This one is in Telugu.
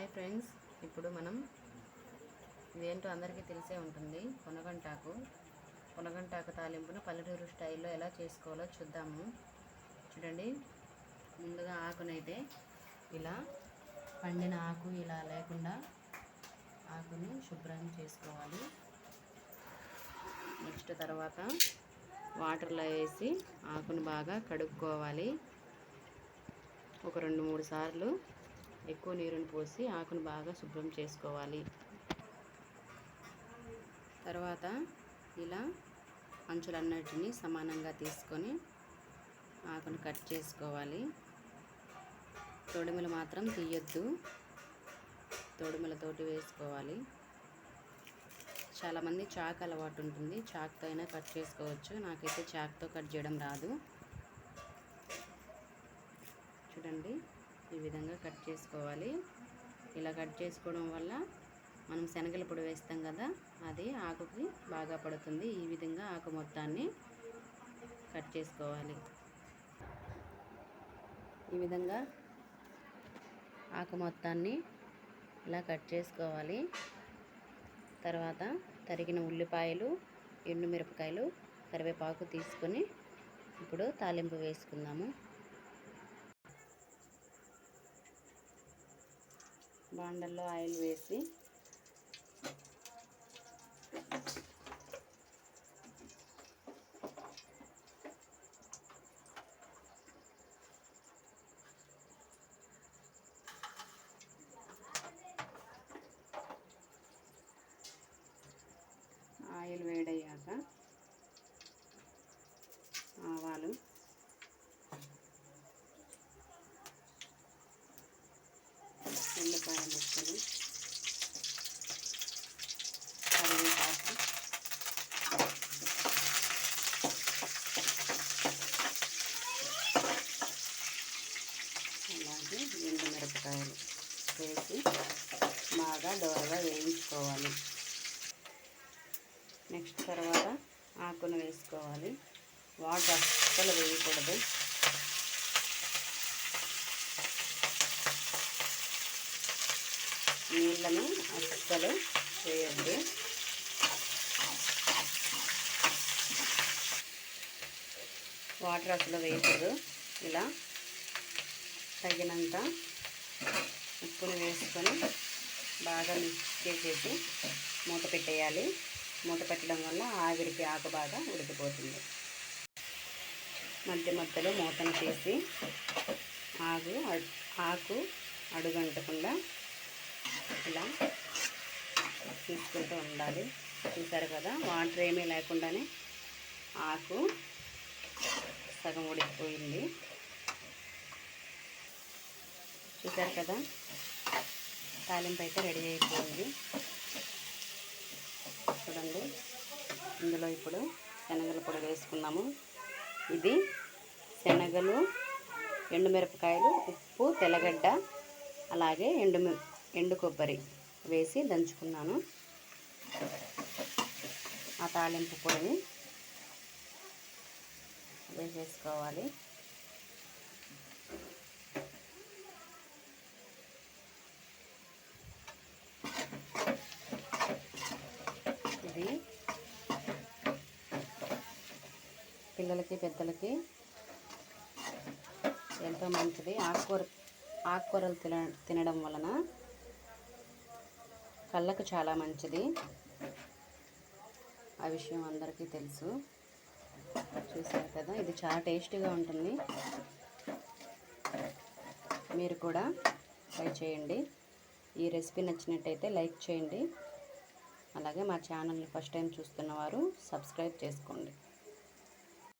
Hi friends. ఇప్పుడు మనం ఇదేంటో అందరికీ తెలిసే ఉంటుంది. పునగంటాకు. పునగంటాకు తాలింపును పల్లెటూరు స్టైల్లో ఎలా చేసుకోవాలో చూద్దాము. చూడండి. ముందుగా ఆకునైతే ఇలా పండిన ఆకు ఇలా లేకుండా ఆకును శుభ్రం చేసుకోవాలి. నెక్స్ట్ తర్వాత వాటర్లో వేసి ఆకును బాగా కడుక్కోవాలి. ఒక రెండు మూడు సార్లు ఎక్కువ నీరుని పోసి ఆకును బాగా శుభ్రం చేసుకోవాలి. తర్వాత ఇలా అంచులన్నిటిని సమానంగా తీసుకొని ఆకును కట్ చేసుకోవాలి. తొడిమలు మాత్రం తీయొద్దు. తొడిమలతోటి వేసుకోవాలి. చాలామంది చాక్ అలవాటు ఉంటుంది. చాక్తో అయినా కట్ చేసుకోవచ్చు. నాకైతే చాక్తో కట్ చేయడం రాదు. చూడండి. ఈ విధంగా కట్ చేసుకోవాలి. ఇలా కట్ చేసుకోవడం వల్ల మనం శనగల పొడి వేస్తాం కదా అది ఆకుకి బాగా పడుతుంది. ఈ విధంగా ఆకు మొత్తాన్ని కట్ చేసుకోవాలి. ఈ విధంగా ఆకు మొత్తాన్ని ఇలా కట్ చేసుకోవాలి. తర్వాత తరిగిన ఉల్లిపాయలు ఎండుమిరపకాయలు కరివేపాకు తీసుకొని ఇప్పుడు తాలింపు వేసుకుందాము. బాండల్లో ఆయిల్ వేసి ఆయిల్ వేడయ్యాక ఉల్లిపాయ కరివేపాకు. అలాగే ఎండు మిరపకాయలు వేసి బాగా దోరగా వేయించుకోవాలి. నెక్స్ట్ తర్వాత ఆకును వేసుకోవాలి. వాటర్ అస్సలు వేయకూడదు. నీళ్ళను అస్సలు వేయండి. వాటర్ అసలు వేయకూడదు. ఇలా తగినంత ఉప్పుని వేసుకొని బాగా మిక్స్ చేసేసి మూత పెట్టేయాలి. మూత పెట్టడం వల్ల ఆవిరికి ఆకు బాగా ఉడికిపోతుంది. మధ్య మధ్యలో మూతను చేసి ఆకు ఆకు అడుగంటకుండా ఇలా తీసుకుంటూ ఉండాలి. చూసారు కదా వాటర్ ఏమీ లేకుండానే ఆకు సగం ఉడికిపోయింది. చూసారు కదా తాలింపు అయితే రెడీ అయిపోయింది. చూడండి ఇందులో ఇప్పుడు శనగలు పొడి వేసుకున్నాము. ఇది శనగలు ఎండుమిరపకాయలు ఉప్పు తెల్లగడ్డ అలాగే ఎండు ఎండు కొబ్బరి వేసి దంచుకున్నాను. ఆ తాలింపు పొడిని వేసేసుకోవాలి. ఇది పిల్లలకి పెద్దలకి ఎంతో మంచిది. ఆకుకూర ఆకుకూరలు తిన తినడం వలన కళ్ళకు చాలా మంచిది. ఆ విషయం అందరికీ తెలుసు. చూసారు కదా ఇది చాలా టేస్టీగా ఉంటుంది. మీరు కూడా ట్రై చేయండి. ఈ రెసిపీ నచ్చినట్టయితే లైక్ చేయండి. అలాగే మా ఛానల్ని ఫస్ట్ టైం చూస్తున్నవారు సబ్స్క్రైబ్ చేసుకోండి.